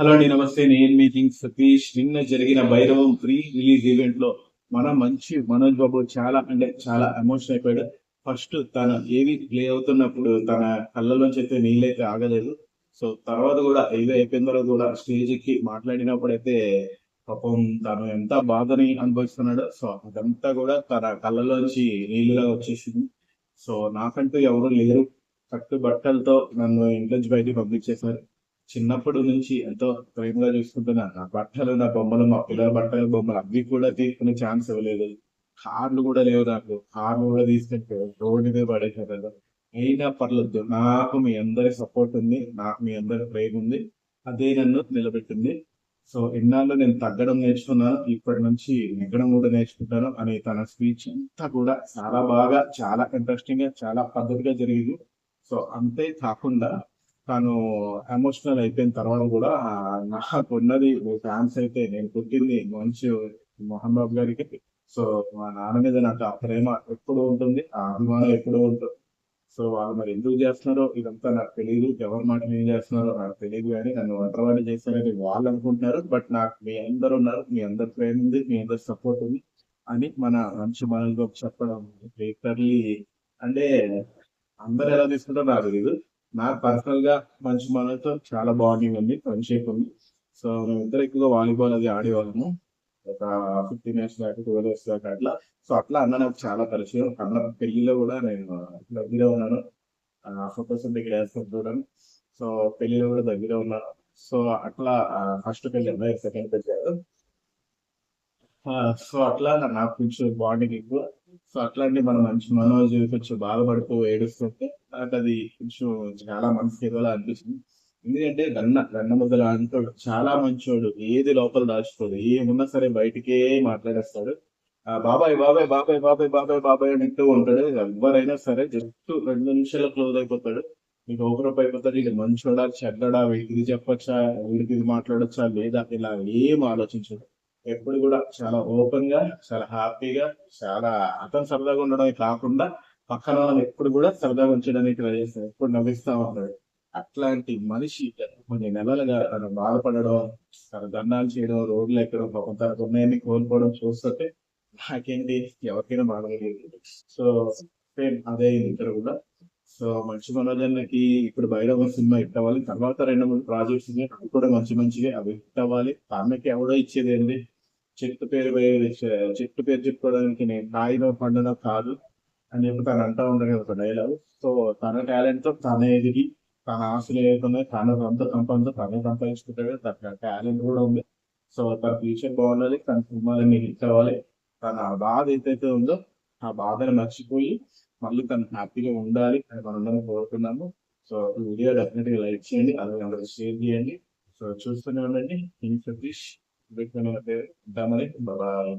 Hello అండి నమస్తే. నేను మీ మీటింగ్ సతీష్. నిన్న జరిగిన భైరవం ప్రీ రిలీజ్ ఈవెంట్లో మన మంచి మనోజ్ బాబు చాలా అంటే చాలా ఎమోషన్ అయిపోయాడు. ఫస్ట్ తన ఏవి ప్లే అవుతున్నప్పుడు తన కళ్ళలోంచి అయితే నీళ్ళైతే ఆగలేదు. సో తర్వాత కూడా ఏదో అయిపోయిన తర్వాత కూడా స్టేజ్కి మాట్లాడినప్పుడు అయితే పాపం తను ఎంత బాధని అనుభవిస్తున్నాడో సో అదంతా కూడా తన కళ్ళలోంచి నీళ్ళుగా వచ్చేసింది. సో నాకంటూ ఎవరు లేరు. కట్టు బట్టలతో నన్ను ఇంట్లోంచి బయటికి పంపించేశారు. చిన్నప్పటి నుంచి ఎంతో ప్రేమగా చూసుకుంటున్నా. నా బట్టలు నా బొమ్మలు మా పిల్లల బట్టలు బొమ్మలు అవి కూడా తీసుకునే ఛాన్స్ ఇవ్వలేదు. కార్లు కూడా లేవు నాకు. కార్లు కూడా తీసుకుంటే రోడ్డు మీద పడేసారు అయినా పర్లేదు. నాకు మీ అందరి సపోర్ట్ ఉంది. నాకు మీ అందరి ప్రేమ ఉంది. అదే నన్ను నిలబెట్టింది. సో ఎన్నాళ్ళు నేను తగ్గడం నేర్చుకున్నాను. ఇప్పటి నుంచి నెగ్గడం కూడా నేర్చుకుంటాను అని తన స్పీచ్ అంతా కూడా చాలా బాగా చాలా ఇంట్రెస్టింగ్గా చాలా పద్ధతిగా జరిగింది. సో అంతే కాకుండా తను ఎమోషనల్ అయిపోయిన తర్వాత కూడా ఆ, నాకు ఉన్నది ఫ్యాన్స్ అయితే నేను పుట్టింది మంచి మోహన్ బాబు గారికి. సో మా నాన్న మీద నాకు ఆ ప్రేమ ఎప్పుడు ఉంటుంది ఆ అభిమానం ఎప్పుడు ఉంటుంది. సో వాళ్ళు మరి ఎందుకు చేస్తున్నారో ఇదంతా నాకు తెలియదు ఎవరి మాట ఏం చేస్తున్నారో నాకు తెలియదు కానీ నన్ను ఒంటరివాడి చేస్తారని వాళ్ళు అనుకుంటున్నారు. బట్ నాకు మీ అందరు ఉన్నారు మీ అందరి ప్రేమ ఉంది మీ అందరి సపోర్ట్ ఉంది అని మన మంచి మనల్ని చెప్పడం లిటర్లీ అంటే అందరు ఎలా తీసుకుంటారో నాకు తెలియదు నాకు పర్సనల్గా మంచి మనతో చాలా బాండింగ్ ఉంది ఫ్రెండ్షిప్ ఉంది. సో మేమిద్దరు ఎక్కువగా వాలీబాల్ అది ఆడేవాళ్ళము. ఒక ఫిఫ్టీన్ ఇయర్స్ దాకా ట్వెల్వ్ ఇయర్స్ దాకా అట్లా. సో అట్లా అన్న నాకు చాలా పరిచయం. అన్న పెళ్ళిలో కూడా నేను దగ్గర ఉన్నాను. ఫోటోస్ దగ్గర వేస్తాను చూడను సో పెళ్ళిలో కూడా దగ్గర ఉన్నాను సో అట్లా ఫస్ట్ పెళ్ళి అన్న సెకండ్ పెళ్ళారు సో అట్లా నాకు కొంచెం బాండింగ్ ఎక్కువ. సో అట్లాంటి మన మంచి మనోజ్ కొంచెం బాధపడుతూ ఏడుస్తుంటే నాకు అది కొంచెం చాలా మనసుకి ఏదోలా అనిపిస్తుంది. ఎందుకంటే గన్న గన్న మొదలు అంటాడు. చాలా మంచోడు. ఏది లోపల దాచుకోడు. ఏమున్నా సరే బయటికే మాట్లాడేస్తాడు. ఆ బాబాయ్ బాబాయ్ బాబాయ్ బాబాయ్ బాబాయ్ బాబాయ్ అని అంటూ ఉంటాడు. ఎవరైనా సరే జస్ట్ రెండు నిమిషాలు క్లోజ్ అయిపోతాడు. మీకు ఓపెన్ అయిపోతాడు. ఇది మంచోడా చెడ్డడా ఇది చెప్పొచ్చా వీడికి ఇది మాట్లాడొచ్చా లేదా ఇలా ఏం ఆలోచించడు. ఎప్పుడు కూడా చాలా ఓపెన్గా చాలా హ్యాపీగా చాలా అతను సరదాగా ఉండడమే కాకుండా పక్కన వాళ్ళని ఎప్పుడు కూడా సరదాగా ఉంచడానికి ట్రై చేస్తారు ఎప్పుడు నవ్విస్తా ఉంటాడు. అట్లాంటి మనిషి కొన్ని నెలలుగా తను బాధపడడం తన దండాలు చేయడం రోడ్లు ఎక్కడం పాపం తన ఉన్నాయని కోల్పోవడం చూస్తుంటే నాకేంటి? ఎవరికైనా బాధలేదు సో సేమ్ అదే ఇక్కడ కూడా. సో మంచి మనోజన్కి ఇప్పుడు భైరవ సినిమా హిట్ అవ్వాలి. తర్వాత రెండు మూడు ప్రాజెక్ట్స్ ఉన్నాయి. అవి కూడా మంచి మంచిగా అవి హిట్ అవ్వాలి. తనకి ఎవడో ఇచ్చేది ఏంటి చెట్టు పేరు చెట్టు పేరు చెప్పుకోవడానికి నేను కాయిలో పండుగ కాదు. అని చెప్పి తను అంటా ఉండదు ఒక డైలాగ్ సో తన టాలెంట్తో తన ఎదిగి తన ఆశలు ఏదైతున్నాయి తన సొంత సంపద తనే సంపాదించుకుంటాడు తన టాలెంట్ కూడా ఉంది. సో తన ఫ్యూచర్ బాగుండాలి తన సినిమాలని హిట్ అవ్వాలి తన బాధ ఏదైతే ఉందో ఆ బాధను మర్చిపోయి మళ్ళీ తను హ్యాపీగా ఉండాలి అని మనందరం కోరుతున్నాము సో ఈ వీడియో డెఫినెట్గా లైక్ చేయండి అలాగే అందరూ షేర్ చేయండి. సో చూస్తూనే ఉండండి. సతీష్ ఉంటామని బాయ్